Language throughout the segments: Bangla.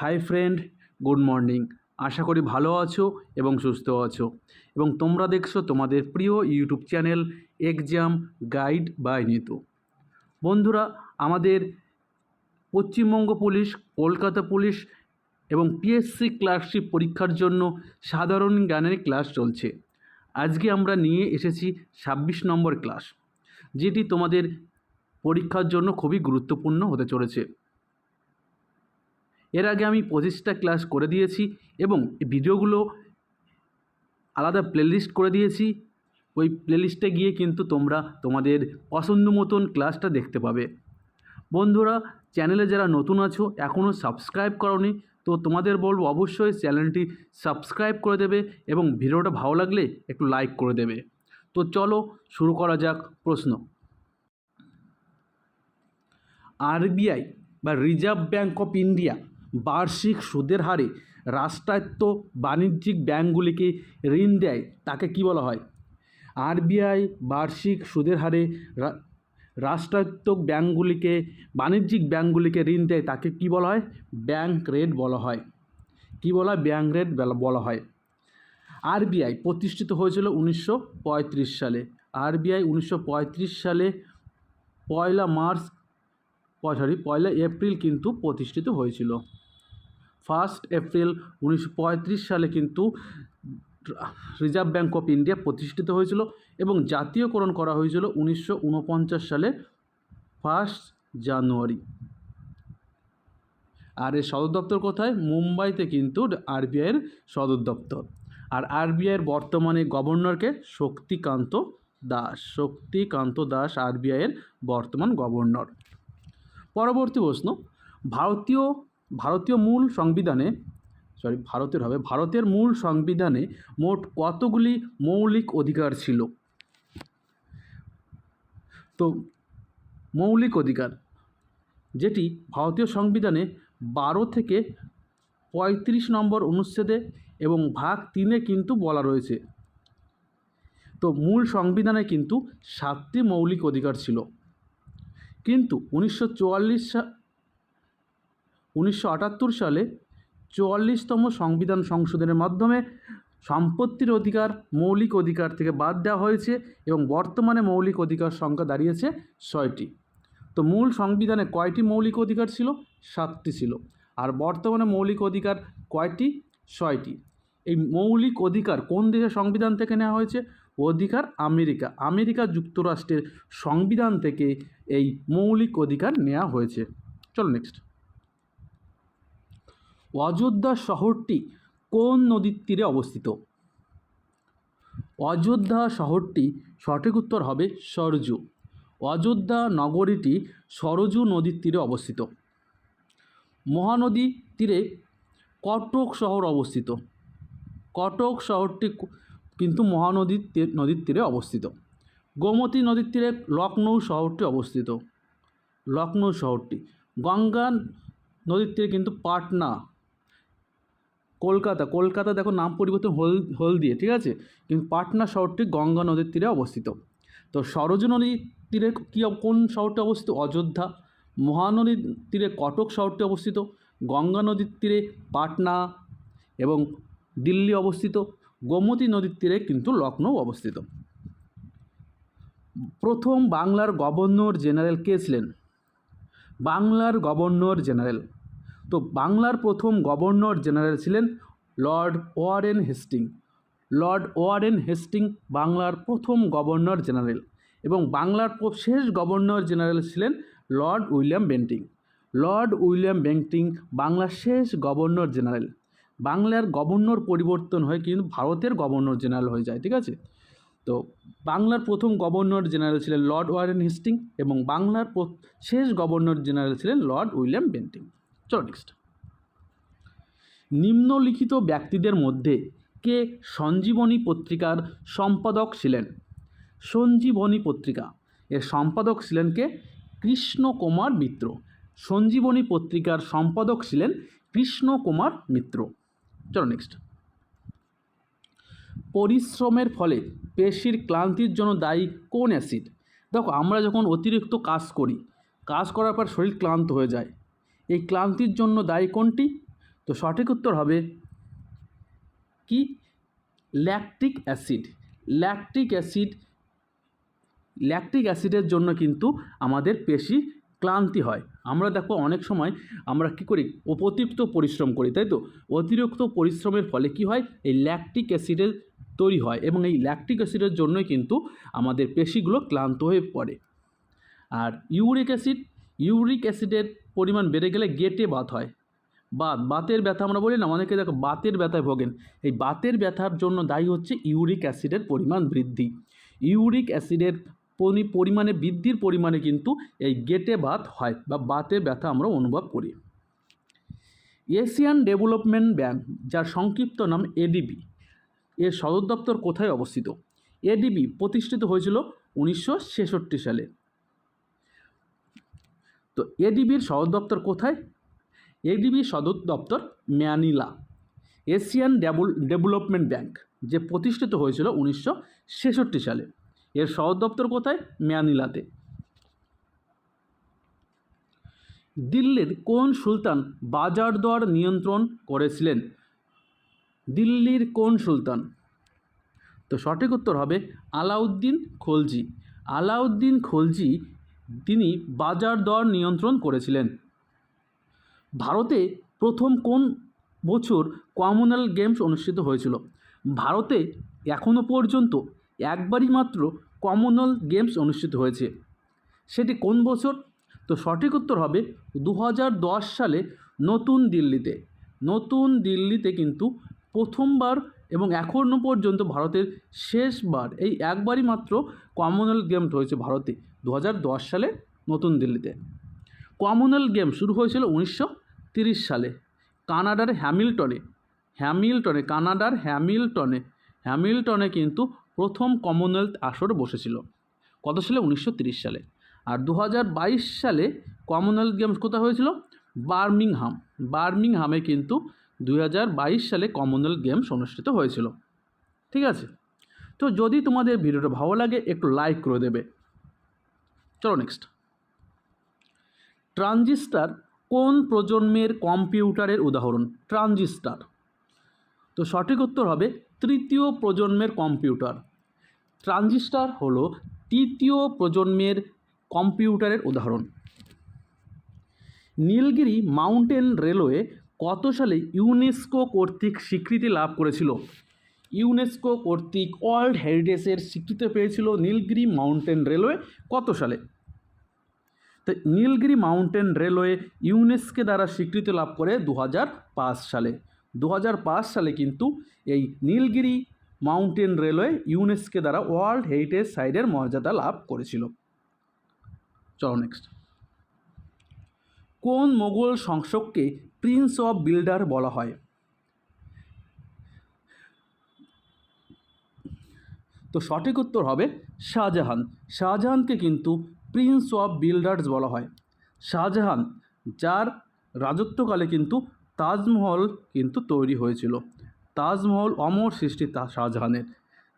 Hi friend, good morning. আশা করি ভালো আছো এবং সুস্থ আছো। এবং তোমরা দেখছ তোমাদের প্রিয় YouTube channel exam guide by Neetu. বন্ধুরা, আমাদের পশ্চিমবঙ্গ পুলিশ, কলকাতা পুলিশ এবং পিএসসি ক্লার্কশিপ পরীক্ষার জন্য সাধারণ জ্ঞানের ক্লাস চলছে। আজকে আমরা নিয়ে এসেছি ছাব্বিশ নম্বর ক্লাস, যেটি তোমাদের পরীক্ষার জন্য খুবই গুরুত্বপূর্ণ হতে চলেছে। এর আগে আমি পঁচিশটা ক্লাস করে দিয়েছি এবং ভিডিওগুলো আলাদা প্লেলিস্ট করে দিয়েছি। ওই প্লেলিস্টে গিয়ে কিন্তু তোমরা তোমাদের পছন্দ মতন ক্লাসটা দেখতে পাবে। বন্ধুরা চ্যানেলে যারা নতুন আছো এখনও সাবস্ক্রাইব করনি, তো তোমাদের বলব অবশ্যই চ্যানেলটি সাবস্ক্রাইব করে দেবে এবং ভিডিওটা ভালো লাগলে একটু লাইক করে দেবে। তো চলো শুরু করা যাক প্রশ্ন। আরবিআই বা রিজার্ভ ব্যাঙ্ক অফ ইন্ডিয়া বার্ষিক সুদের হারে রাষ্ট্রায়ত্ত বাণিজ্যিক ব্যাঙ্কগুলিকে ঋণ দেয়, তাকে কি বলা হয়? আরবিআই বার্ষিক সুদের হারে রাষ্ট্রায়ত্ত ব্যাঙ্কগুলিকে বাণিজ্যিক ব্যাঙ্কগুলিকে ঋণ দেয়, তাকে কি বলা হয়? ব্যাংক রেট বলা হয়। কি বলা হয়? ব্যাংক রেট বলা- বলা হয়। আরবিআই প্রতিষ্ঠিত হয়েছিল উনিশশো পঁয়ত্রিশ সালে। আরবিআই উনিশশো পঁয়ত্রিশ সালে পয়লা মার্চ সরি পয়লা এপ্রিল কিন্তু প্রতিষ্ঠিত হয়েছিল। ফার্স্ট এপ্রিল উনিশশো পঁয়ত্রিশ সালে কিন্তু রিজার্ভ ব্যাঙ্ক অফ ইন্ডিয়া প্রতিষ্ঠিত হয়েছিল এবং জাতীয়করণ করা হয়েছিল উনিশশো উনপঞ্চাশ সালে ফার্স্ট জানুয়ারি। আর এর সদর দপ্তর কোথায়? মুম্বাইতে কিন্তু আরবিআইয়ের সদর দপ্তর। আর আরবিআইয়ের বর্তমানে গভর্নরকে শক্তিকান্ত দাস। শক্তিকান্ত দাস আরবিআইয়ের বর্তমান গভর্নর। পরবর্তী প্রশ্ন, ভারতীয় ভারতীয় মূল সংবিধানে সরি ভারতের হবে, ভারতের মূল সংবিধানে মোট কতগুলি মৌলিক অধিকার ছিল? তো, মৌলিক অধিকার, যেটি ভারতীয় সংবিধানে বারো থেকে পঁয়ত্রিশ নম্বর অনুচ্ছেদে এবং ভাগ তিনে কিন্তু বলা রয়েছে। তো, মূল সংবিধানে কিন্তু সাতটি মৌলিক অধিকার ছিল। কিন্তু উনিশশো চুয়াল্লিশ উনিশশো আটাত্তর সালে চুয়াল্লিশতম সংবিধান সংশোধনের মাধ্যমে সম্পত্তির অধিকার, মৌলিক অধিকার থেকে বাদ দেওয়া হয়েছে এবং বর্তমানে মৌলিক অধিকার সংখ্যা দাঁড়িয়েছে ছয়টি। তো মূল সংবিধানে কয়টি মৌলিক অধিকার ছিল? সাতটি ছিল। আর বর্তমানে মৌলিক অধিকার কয়টি? ছয়টি। এই মৌলিক অধিকার কোন দেশের সংবিধান থেকে নেওয়া হয়েছে? অধিকার আমেরিকা। আমেরিকা যুক্তরাষ্ট্রের সংবিধান থেকে এই মৌলিক অধিকার নেওয়া হয়েছে। চলো নেক্সট অযোধ্যা শহরটি কোন নদীর তীরে অবস্থিত? অযোধ্যা শহরটি সঠিক উত্তর হবে সরজু। অযোধ্যা নগরীটি সরজু নদীর তীরে অবস্থিত। মহানদী তীরে কটক শহর অবস্থিত। কটক শহরটি কিন্তু মহানদীর নদীর তীরে অবস্থিত। গোমতী নদীর তীরে লখনৌ শহরটি অবস্থিত। লখনৌ শহরটি। গঙ্গা নদীর তীরে কিন্তু পাটনা কলকাতা কলকাতা দেখো নাম পরিবর্তন হল হল দিয়ে ঠিক আছে? কিন্তু পাটনা শহরটি গঙ্গা নদীর তীরে অবস্থিত। তো সরজু নদীর তীরে কী, কোন শহরটি অবস্থিত? অযোধ্যা। মহানদীর তীরে কটক শহরটি অবস্থিত। গঙ্গা নদীর তীরে পাটনা এবং দিল্লি অবস্থিত। গোমতী নদীর তীরে কিন্তু লখনৌ অবস্থিত। প্রথম বাংলার গভর্নর জেনারেল কে ছিলেন? বাংলার গভর্নর জেনারেল তো বাংলার প্রথম গভর্নর জেনারেল ছিলেন Lord Warren Hastings. Lord Warren Hastings বাংলার প্রথম গভর্নর জেনারেল এবং বাংলার শেষ গভর্নর জেনারেল ছিলেন Lord William Bentinck. Lord William Bentinck বাংলার শেষ গভর্নর জেনারেল। বাংলার গভর্নর পরিবর্তন হয় কিন্তু ভারতের গভর্নর জেনারেল হয়ে যায়, ঠিক আছে? তো বাংলার প্রথম গভর্নর জেনারেল ছিলেন লর্ড ওয়ারেন হেস্টিং এবং বাংলার শেষ গভর্নর জেনারেল ছিলেন লর্ড উইলিয়াম বেন্টিং। চলো নেক্সট নিম্নলিখিত ব্যক্তিদের মধ্যে কে সঞ্জীবনী পত্রিকার সম্পাদক ছিলেন? সঞ্জীবনী পত্রিকা। এর সম্পাদক ছিলেন কে? কৃষ্ণ কুমার মিত্র। সঞ্জীবনী পত্রিকার সম্পাদক ছিলেন কৃষ্ণ কুমার মিত্র। চলো নেক্সট পরিশ্রমের ফলে পেশির ক্লান্তির জন্য দায়ী কোন অ্যাসিড দেখো, আমরা যখন অতিরিক্ত কাজ করি, কাজ করার পর শরীর ক্লান্ত হয়ে যায়। এই ক্লান্তির জন্য দায়ী কোনটি? তো সঠিক উত্তর হবে কি? Lactic acid. Lactic acid, lactic অ্যাসিডের জন্য কিন্তু আমাদের পেশি ক্লান্তি হয়। আমরা দেখো অনেক সময় আমরা কী করি? অতিরিক্ত পরিশ্রম করি, তাই তো? অতিরিক্ত পরিশ্রমের ফলে কি হয়? এই ল্যাকটিক অ্যাসিডের তৈরি হয় এবং এই ল্যাকটিক অ্যাসিডের জন্যই কিন্তু আমাদের পেশিগুলো ক্লান্ত হয়ে পড়ে। আর ইউরিক অ্যাসিড, ইউরিক অ্যাসিডের পরিমাণ বেড়ে গেলে গেটে বাত হয়। বাত, বাতের ব্যথা আমরা বলি না, অনেকে দেখো বাতের ব্যথায় ভোগেন। এই বাতের ব্যথার জন্য দায়ী হচ্ছে ইউরিক অ্যাসিডের পরিমাণ বৃদ্ধি। ইউরিক অ্যাসিডের পরি- পরিমাণে বৃদ্ধির পরিমাণে কিন্তু এই গেটে বাত হয় বা বাতে ব্যথা আমরা অনুভব করি। এশিয়ান ডেভেলপমেন্ট ব্যাংক, যার সংক্ষিপ্ত নাম এডিবি, এর সদর দপ্তর কোথায় অবস্থিত? এডিবি প্রতিষ্ঠিত হয়েছিল উনিশশো ছেষট্টি সালে। তো এডিবির সদর দপ্তর কোথায়? এডিবির সদর দপ্তর ম্যানিলা, এশিয়ান ডেভেলপমেন্ট ব্যাংক, যে প্রতিষ্ঠিত হয়েছিল উনিশশো ছেষট্টি সালে। এর সদর দপ্তর কোথায়? ম্যানিলাতে। দিল্লির কোন সুলতান বাজার দর নিয়ন্ত্রণ করেছিলেন? দিল্লির কোন সুলতান? তো সঠিক উত্তর হবে আলাউদ্দিন খলজি। আলাউদ্দিন খলজি তিনি বাজার দর নিয়ন্ত্রণ করেছিলেন। ভারতে প্রথম কোন বছর কমনওয়েলথ গেমস অনুষ্ঠিত হয়েছিল? ভারতে এখনও পর্যন্ত একবারই মাত্র কমনওয়েলথ গেমস অনুষ্ঠিত হয়েছে। সেটি কোন বছর? তো সঠিক উত্তর হবে দু হাজার দশ সালে নতুন দিল্লিতে। নতুন দিল্লিতে কিন্তু প্রথমবার এবং এখনও পর্যন্ত ভারতের শেষবার, এই একবারই মাত্র কমনওয়েলথ গেমস হয়েছে ভারতে। দু হাজার দশ সালে নতুন দিল্লিতে। কমনওয়েলথ গেম শুরু হয়েছিল উনিশশো সালে। কানাডার হ্যামিল্টনে। হ্যামিল্টনে, কানাডার হ্যামিল্টনে। হ্যামিল্টনে কিন্তু প্রথম কমনওয়েলথ আসর বসেছিল। কত সালে? উনিশশো সালে। আর দু হাজার বাইশ সালে কমনওয়েলথ গেমস কোথায় হয়েছিল? বার্মিংহাম। বার্মিংহামে কিন্তু দু হাজার বাইশ সালে কমনওয়েলথ গেমস অনুষ্ঠিত হয়েছিল। ঠিক আছে? তো যদি তোমাদের ভিডিওটা ভালো লাগে, একটু লাইক করে দেবে। চলো নেক্সট ট্রানজিস্টার কোন প্রজন্মের কম্পিউটারের উদাহরণ? ট্রানজিস্টার। তো সঠিক উত্তর হবে তৃতীয় প্রজন্মের কম্পিউটার। ট্রানজিস্টার হলো তৃতীয় প্রজন্মের কম্পিউটারের উদাহরণ। নীলগিরি মাউন্টেন রেলওয়ে কত সালে ইউনেস্কো কর্তৃক স্বীকৃতি লাভ করেছিল? ইউনেস্কো কর্তৃক ওয়ার্ল্ড হেরিটেজের স্বীকৃতি পেয়েছিল নীলগিরি মাউন্টেন রেলওয়ে কত সালে? তো নীলগিরি মাউন্টেন রেলওয়ে ইউনেস্কো দ্বারা স্বীকৃতি লাভ করে দু হাজার পাঁচ সালে। দু হাজার পাঁচ সালে কিন্তু এই নীলগিরি মাউন্টেন রেলওয়ে ইউনেস্কো দ্বারা ওয়ার্ল্ড হেরিটেজ সাইটের মর্যাদা লাভ করেছিল। চলো নেক্সট কোন মোগল শাসককে প্রিন্স অফ বিল্ডার বলা হয়? তো সঠিক উত্তর হবে শাহজাহান। শাহজাহানকে কিন্তু প্রিন্স অফ বিল্ডার্স বলা হয়। শাহজাহান, যার রাজত্বকালে কিন্তু তাজমহল কিন্তু তৈরি হয়েছিল। তাজমহল অমর সৃষ্টি তা শাহজাহানের।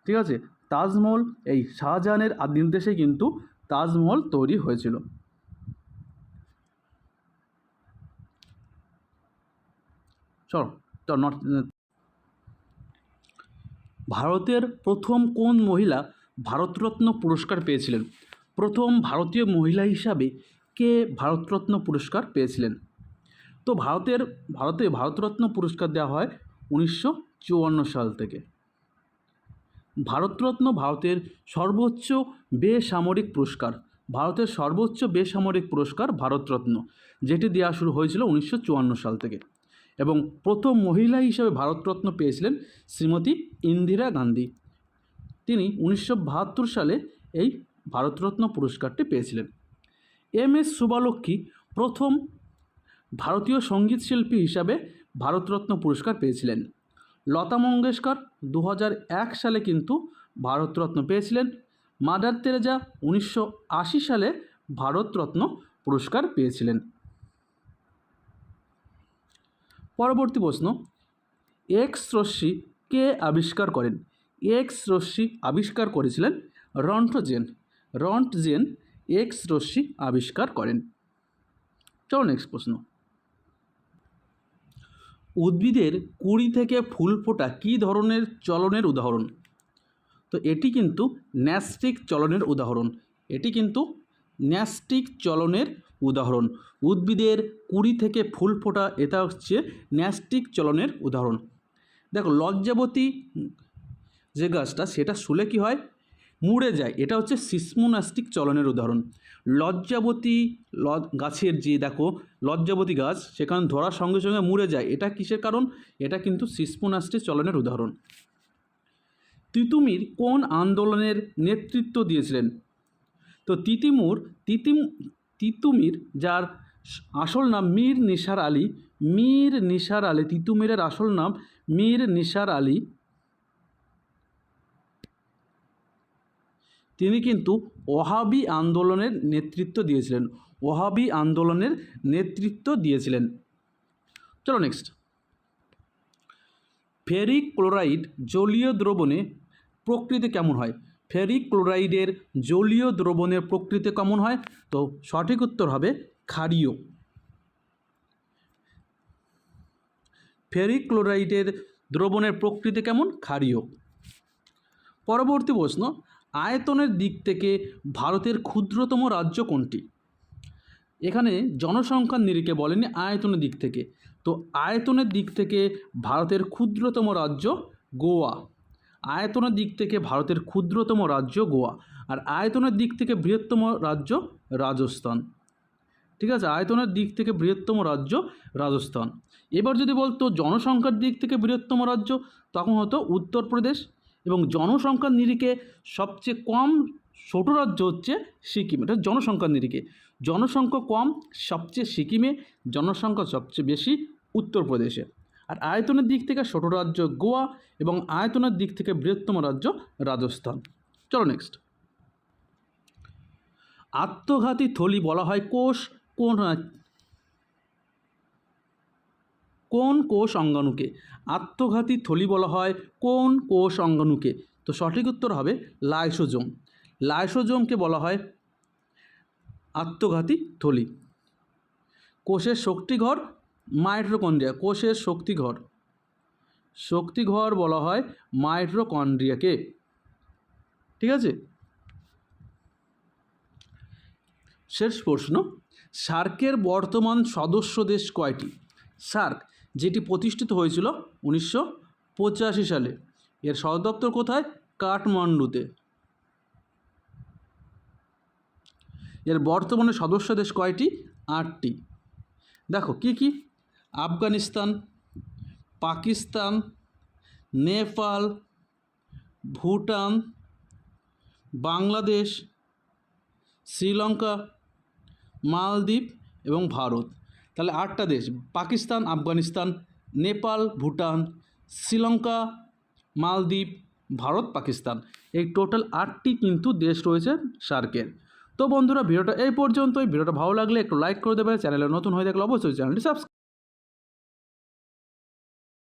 ঠিক আছে? তাজমহল, এই শাহজাহানের নির্দেশে কিন্তু তাজমহল তৈরি হয়েছিল। চল, তো নট ভারতের প্রথম কোন মহিলা ভারতরত্ন পুরস্কার পেয়েছিলেন? প্রথম ভারতীয় মহিলা হিসাবে কে ভারতরত্ন পুরস্কার পেয়েছিলেন? তো ভারতের, ভারতে ভারতরত্ন পুরস্কার দেওয়া হয় উনিশশো চুয়ান্ন সাল থেকে। ভারতরত্ন ভারতের সর্বোচ্চ বেসামরিক পুরস্কার, ভারতের সর্বোচ্চ বেসামরিক পুরস্কার ভারতরত্ন, যেটি দেওয়া শুরু হয়েছিল উনিশশো চুয়ান্ন সাল থেকে। এবং প্রথম মহিলা হিসেবে ভারতরত্ন পেয়েছিলেন শ্রীমতী ইন্দিরা গান্ধী। তিনি উনিশশো বাহাত্তর সালে এই ভারতরত্ন পুরস্কারটি পেয়েছিলেন। এম এস শুভালক্ষ্মী প্রথম ভারতীয় সংগীত শিল্পী হিসাবে ভারতরত্ন পুরস্কার পেয়েছিলেন। লতা মঙ্গেশকর দু সালে কিন্তু ভারতরত্ন পেয়েছিলেন। মাদার তেরেজা উনিশশো আশি সালে ভারতরত্ন পুরস্কার পেয়েছিলেন। পরবর্তী প্রশ্ন। এক্স রশ্মি কে আবিষ্কার করেন? এক্স রশ্মি আবিষ্কার করেছিলেন রন্টজেন রন্টজেন এক্স রশ্মি আবিষ্কার করেন। চলো নেক্সট প্রশ্ন। উদ্ভিদের কুড়ি থেকে ফুল ফোটা কী ধরনের চলনের উদাহরণ? তো এটি কিন্তু ন্যাস্টিক চলনের উদাহরণ। এটি কিন্তু ন্যাস্টিক চলনের উদাহরণ। উদ্ভিদের কুড়ি থেকে ফুল ফোটা, এটা হচ্ছে ন্যাস্টিক চলনের উদাহরণ। দেখো, লজ্জাবতী যে গাছটা, সেটা শুলে কি হয়? মুড়ে যায়। এটা হচ্ছে সিসমোনাস্টিক চলনের উদাহরণ। লজ্জাবতী গাছের যে, দেখো, লজ্জাবতী গাছ, সেখানে ধরার সঙ্গে সঙ্গে মুড়ে যায়। এটা কিসের কারণ? এটা কিন্তু সিসমোনাস্টিক চলনের উদাহরণ। তিতুমির কোন আন্দোলনের নেতৃত্ব দিয়েছিলেন? তো তিতিমুর, তিতিম, তিতুমির, যার আসল নাম মীর নিসার আলী, মীর নিসার আলী, তিতুমিরের আসল নাম মীর নিসার আলী। তিনি কিন্তু ওহাবি আন্দোলনের নেতৃত্ব দিয়েছিলেন, ওহাবি আন্দোলনের নেতৃত্ব দিয়েছিলেন। চলো নেক্সট ফেরিক ক্লোরাইড জলীয় দ্রবণে প্রকৃতি কেমন হয়? ফেরিক ক্লোরাইডের জলীয় দ্রবণের প্রকৃতি কেমন হয়? তো সঠিক উত্তর হবে ক্ষারীয়। ফেরিক ক্লোরাইডের দ্রবণের প্রকৃতি কেমন? ক্ষারীয়। পরবর্তী প্রশ্ন, আয়তনের দিক থেকে ভারতের ক্ষুদ্রতম রাজ্য কোনটি? এখানে জনসংখ্যার নিরিখে বলেনি আয়তনের দিক থেকে। তো আয়তনের দিক থেকে ভারতের ক্ষুদ্রতম রাজ্য গোয়া। আয়তনের দিক থেকে ভারতের ক্ষুদ্রতম রাজ্য গোয়া আর আয়তনের দিক থেকে বৃহত্তম রাজ্য রাজস্থান। ঠিক আছে? আয়তনের দিক থেকে বৃহত্তম রাজ্য রাজস্থান। এবার যদি বলতো জনসংখ্যার দিক থেকে বৃহত্তম রাজ্য, তখন হতো উত্তরপ্রদেশ এবং জনসংখ্যার নিরিখে সবচেয়ে কম ছোট রাজ্য হচ্ছে সিকিম। এটা জনসংখ্যার নিরিখে। জনসংখ্যা কম, সবচেয়ে সিকিমে, জনসংখ্যা সবচেয়ে বেশি উত্তরপ্রদেশে। আর আয়তনের দিক থেকে ছোট রাজ্য গোয়া এবং আয়তনের দিক থেকে বৃহত্তম রাজ্য রাজস্থান। চলো নেক্সট আত্মঘাতী থলি বলা হয় কোষ, কোন কোন কোষ অঙ্গাণুকে? আত্মঘাতী থলি বলা হয় কোন কোষ অঙ্গাণুকে? তো সঠিক উত্তর হবে লাইসোজোম। লাইসোজোমকে বলা হয় আত্মঘাতী থলি। কোষের শক্তিঘর মাইট্রোকন্ড্রিয়া কোষের শক্তিঘর। শক্তিঘর বলা হয় মাইট্রোকন্ড্রিয়াকে ঠিক আছে? শেষ প্রশ্ন। সার্কের বর্তমান সদস্য দেশ কয়টি? সার্ক, যেটি প্রতিষ্ঠিত হয়েছিল উনিশশো পঁচাশি সালে। এর সদর দপ্তর কোথায়? কাঠমান্ডুতে। এর বর্তমানে সদস্য দেশ কয়টি? আটটি। দেখো, কি কি? আফগানিস্তান, পাকিস্তান, নেপাল, ভুটান, বাংলাদেশ, শ্রীলঙ্কা, মালদ্বীপ এবং ভারত। তাহলে আটটা দেশ, পাকিস্তান, আফগানিস্তান, নেপাল, ভুটান, শ্রীলঙ্কা, মালদ্বীপ, ভারত, পাকিস্তান। এই টোটাল আটটি কিন্তু দেশ রয়েছে সার্কের তো বন্ধুরা, ভিডিওটা এই পর্যন্তই। ভিডিওটা ভালো লাগলে একটু লাইক করে দেবে চ্যানেলে নতুন হয়ে থাকলে অবশ্যই চ্যানেলটি সাবস্ক্রাইব